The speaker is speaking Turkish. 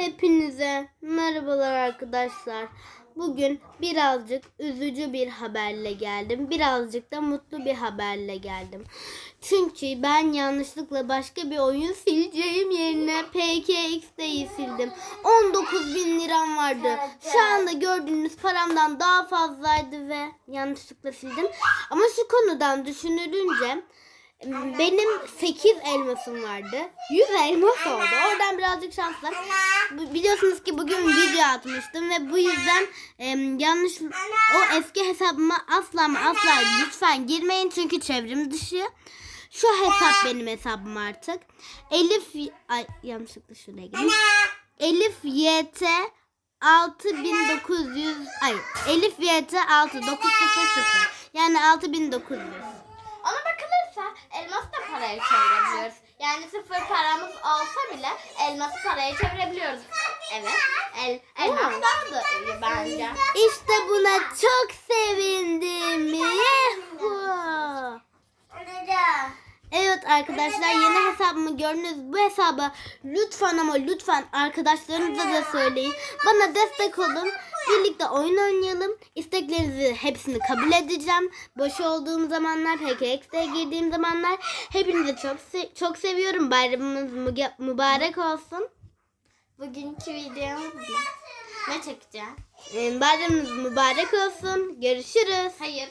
Hepinize merhabalar arkadaşlar. Bugün birazcık üzücü bir haberle geldim. Birazcık da mutlu bir haberle geldim. Çünkü ben yanlışlıkla başka bir oyun sileceğim yerine PKX'deyi sildim. 19 bin liram vardı. Şu anda gördüğünüz paramdan daha fazlaydı ve yanlışlıkla sildim. Ama şu konudan düşünülünce benim 8 elmasım vardı. 100 elmas oldu. Oradan birazcık şanslı. Bu- Biliyorsunuz ki bugün video atmıştım ve bu yüzden em, yanlış o eski hesabıma asla ama asla lütfen girmeyin çünkü çevrim dışı. Şu hesap benim hesabım artık. Elif ay yanlışlıkla şuraya girdim. Elif YT 6900 ay Elif YT 6900 yani 6900. Ona bakılırsa elmas da paraya çevirebiliyoruz. Yani sıfır paramız olsa bile elması paraya çevirebiliyoruz. Evet. El, elmas daha da bence. İşte buna çok sevindim. Yuhu. Evet arkadaşlar yeni hesabımı gördünüz. Bu hesaba lütfen ama lütfen arkadaşlarınıza da söyleyin. Bana destek olun. Birlikte oyun oynayalım. İsteklerinizi hepsini kabul edeceğim. Boş olduğum zamanlar, PKX'de girdiğim zamanlar hepinizi çok se- çok seviyorum. Bayramınız mübarek olsun. Bugünkü videomuz ne? Ne çekeceğim? Ee, Bayramınız mübarek olsun. Görüşürüz. Hayır.